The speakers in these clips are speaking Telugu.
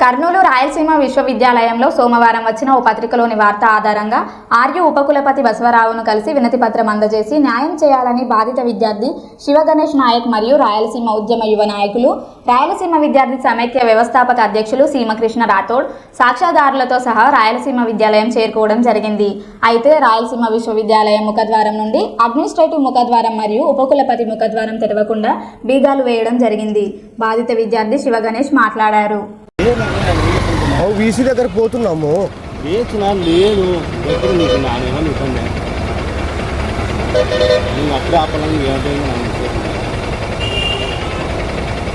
కర్నూలు రాయలసీమ విశ్వవిద్యాలయంలో సోమవారం వచ్చిన ఓ పత్రికలోని వార్త ఆధారంగా ఆర్యు ఉపకులపతి బసవరావును కలిసి వినతి పత్రం అందజేసి న్యాయం చేయాలని బాధిత విద్యార్థి శివగణేష్ నాయక్ మరియు రాయలసీమ ఉద్యమ యువ నాయకులు రాయలసీమ విద్యార్థి సమైక్య వ్యవస్థాపక అధ్యక్షులు సీమకృష్ణ రాథోడ్ సాక్ష్యాధారులతో సహా రాయలసీమ విద్యాలయం చేరుకోవడం జరిగింది. అయితే రాయలసీమ విశ్వవిద్యాలయం ముఖద్వారం నుండి అడ్మినిస్ట్రేటివ్ ముఖద్వారం మరియు ఉపకులపతి ముఖద్వారం తెరవకుండా బీగాలు వేయడం జరిగింది. బాధిత విద్యార్థి శివగణేష్ మాట్లాడారు. వీసీ దగ్గర పోతున్నాము. వేసిన లేదు ఎప్పుడు నీకు నానేమో నిజంగా నేను అప్పుడే ఆపాలని ఏమైనా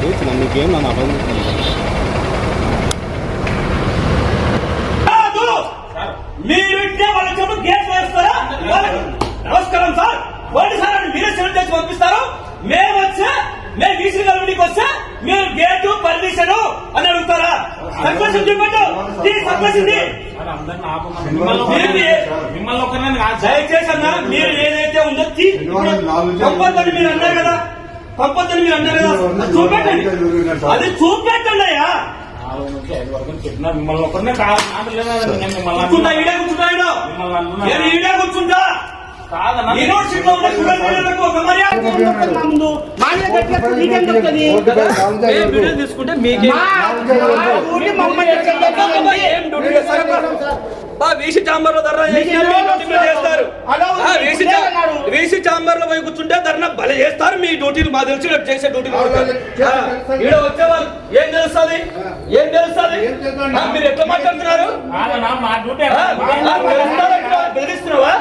వేసిన నీకేం నన్ను అభినందించాను కాదు మీరుంటే వాళ్ళ చెప్పు కేసు వేస్తారా వాళ్ళకి నమస్కారం సార్ వాడి సార్ అని మీరే సెలెక్ట్ చేసి పంపిస్తారు మేము వచ్చే మేము వీసీ గవర్నమెంట్కి వస్తే మీరు గేటు పర్మిషన్ అని అడుగుతారా సంకోచం చూపెట్టు తీ, సంకోచం తీ. ఏంటి? మిమ్మల్ని ఒకరిని కాదు సార్. దయచేసి అన్న మీరు ఏదైతే ఉందో తీ పంపొద్దని మీరు అన్నారు కదా పంపొద్దని మీరు అన్నారు కదా అది చూపెట్టండి అది చూపెట్టండి అయ్యా నాలుగు నుంచి ఐదు వరకు చెప్పినా మిమ్మల్ని ఒకరినే కాదు నాకు లేదండి నేను మిమ్మల్ని కూర్చుంటా. ఈడే కూర్చుంటా ఈడు. మిమ్మల్ని. నేను ఈడే కూర్చుంటా. యూనివర్సిటీలో ఉన్న స్టూడెంట్లకు ఒక మర్యాద నా ముందు. మాన్యత పెట్టినప్పుడు మీకేం చెప్తుంది? మేము వీడియో తీసుకుంటే మీకే మమ్మల్ని ఎక్కడ ఏం డ్యూటీ చేస్తారు? బా వీసీ చాంబర్లో ధర్నా మీ చేస్తారు. వీసీ చా- అన్నారు. వీసీ చాంబర్లో పోయి కూర్చుంటే ధర్నా భలే చేస్తారు. మీ డ్యూటీలు మాకు తెలిసి చేసే డ్యూటీలు ఈడ వచ్చేవాళ్ళు ఏం తెలుస్తుంది? ఏం తెలుస్తుంది? మీరు ఎట్లా మాట్లాడుతున్నారు? మా? బెదిరిస్తున్నావా బెదిరిస్తున్నావా?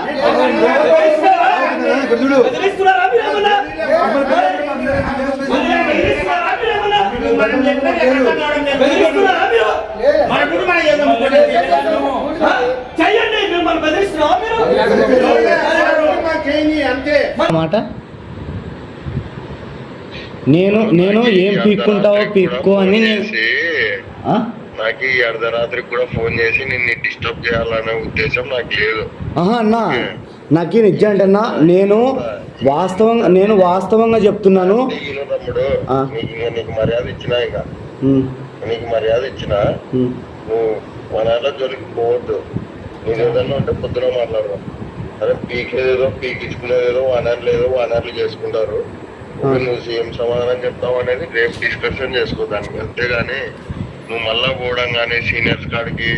బెదిరిస్తున్నారా? మీరు ఏమన్నా? బెదిరిస్తున్నారా మీరు ఏమన్నా? బెదిరిస్తున్నారా మీరు? మన గుడి మన ఏదో ఆ, చెయ్యండి మిమ్మల్ని బెదిరిస్తున్నావా మీరు మాట? నేను నేను ఏం పీక్కుంటావో పీక్కో అని నేను? నాకు ఈ అర్ధరాత్రికి కూడా ఫోన్ చేసి నిన్ను డిస్టర్బ్ చేయాలనే ఉద్దేశం నాకు లేదు. ఆహా అన్నా. నాకు నిజం అంటే అన్నా నేను వాస్తవంగా నేను వాస్తవంగా చెప్తున్నాను. తమ్ముడు. నీకు మర్యాద ఇచ్చినా ఇంకా? నీకు మర్యాద ఇచ్చినా. నువ్వు వనాల జోలికి పోవద్దు. నీకు ఏదన్నా ఉంటే పొద్దున మాట్లాడదాం. అరే పీకించుకునేదేదో వనాలు లేదో వనాలు చేసుకుంటారు. నువ్వు సీఎం సమాధానం చెప్తావు అనేది రేపు డిస్కషన్ చేసుకో దానికి. అంతేగాని నువ్వు మళ్ళా పోవడం కానీ సీనియర్స్ కాడికి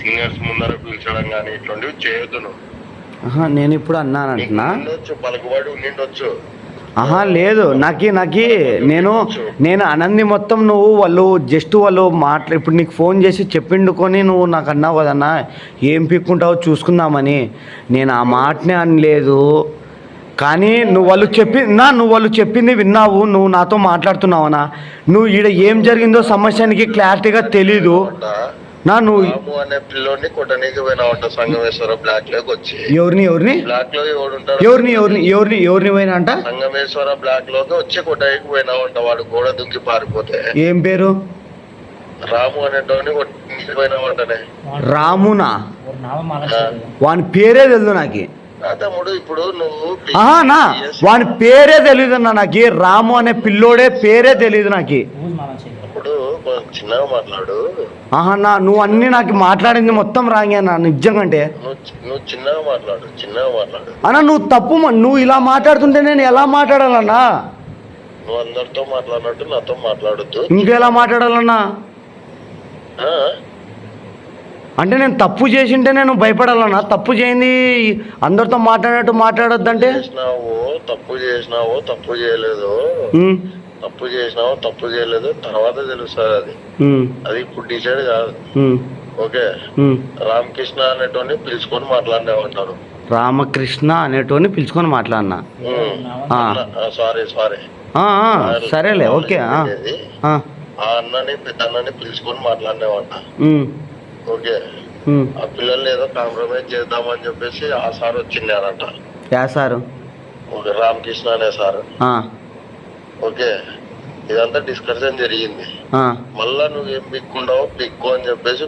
సీనియర్స్ ముందర పిలిచడం కానీ ఇట్లాంటివి చేయొద్దు నువ్వు. నేను ఇప్పుడు అన్నాను అంటున్నా ఉండొచ్చు పలుకుబడి ఉండిండొచ్చు. ఆహా లేదు. నాకి నాకి నేను నేను అనంది మొత్తం నువ్వు వాళ్ళు జస్ట్ వాళ్ళు మాట్లా ఇప్పుడు నీకు ఫోన్ చేసి చెప్పిండుకొని నువ్వు నాకు అన్నావు కదన్నా ఏం పిక్కుంటావో చూసుకుందామని. నేను ఆ మాటనే అనలేదు. కానీ నువ్వు వాళ్ళు చెప్పి నా నువ్వు వాళ్ళు చెప్పింది విన్నావు నువ్వు నాతో మాట్లాడుతున్నావునా? నువ్వు ఈడ ఏం జరిగిందో సమస్యానికి క్లారిటీగా తెలీదు. నా నువ్వు రాము అనే పిల్లోని కొట్టనీకి పోయినావంట సంగమేశ్వర బ్లాక్లోకి వచ్చి. ఎవరిని ఎవరిని? బ్లాక్లో ఎవడు ఉంటాడు ఎవరిని ఎవరిని ఎవరిని ఎవరిని పోయినా అంట? సంగమేశ్వర బ్లాక్లోకి వచ్చి కొట్టనీకి పోయినావంట వాడు గోడ దుంకి పారిపోతే. ఏం పేరు? రాము అనేటోని కొట్టనీకి పోయినావంటనే రామునా? వాని పేరే తెలియదు నాకు. తమ్ముడు ఇప్పుడు నువ్వు నా వాని పేరే తెలియదు అన్న నాకు. రాము అనే పిల్లోడే పేరే తెలియదు నాకు. ఇప్పుడు చిన్నగా మాట్లాడు. ఆహా నా నువ్వు అన్ని నాకు మాట్లాడింది మొత్తం రాంగే అన్న నిజంగా అంటే నువ్వు చిన్నగా మాట్లాడు చిన్నగా మాట్లాడు. అన్న నువ్వు తప్పు మ- నువ్వు ఇలా మాట్లాడుతుంటే నేను ఎలా మాట్లాడాలన్నా? నువ్వు అందరితో మాట్లాడినట్టు నాతో మాట్లాడొద్దు. ఇంకెలా మాట్లాడాలన్నా? ఆ? అంటే నేను తప్పు చేసింటే నేను భయపడాలన్నా? తప్పు చేయింది అందరితో మాట్లాడినట్టు మాట్లాడొద్దంటే? చేసినావు తప్పు చేసినావు తప్పు చేయలేదు ఉమ్, తప్పు చేసినావు తప్పు చేయలేదు తర్వాత తెలుస్తుంది అది. అది ఇప్పుడు డిసైడ్ కాదు. ఓకే. రామకృష్ణ అనేటోని పిలుచుకొని మాట్లాడినామంటారు. రామకృష్ణ అనేటోని పిలుచుకొని మాట్లాడినా. సారీ సారీ సరేలే ఓకే ఆ, అన్నని పెద్ద అన్నని పిలుచుకొని మాట్లాడినామంట. ఉమ్, ఓకే. ఆ పిల్లల్ని ఏదో కాంప్రమైజ్ చేద్దామని చెప్పేసి ఆ సార్ వచ్చిండారంట. Yeah sir? రామకృష్ణ అనే సార్. ఓకే. ఇదంతా డిస్కషన్ జరిగింది. మళ్ళా నువ్వు ఏం పిక్కుండావో పిక్కు అని చెప్పేసి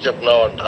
చెప్పినావంట.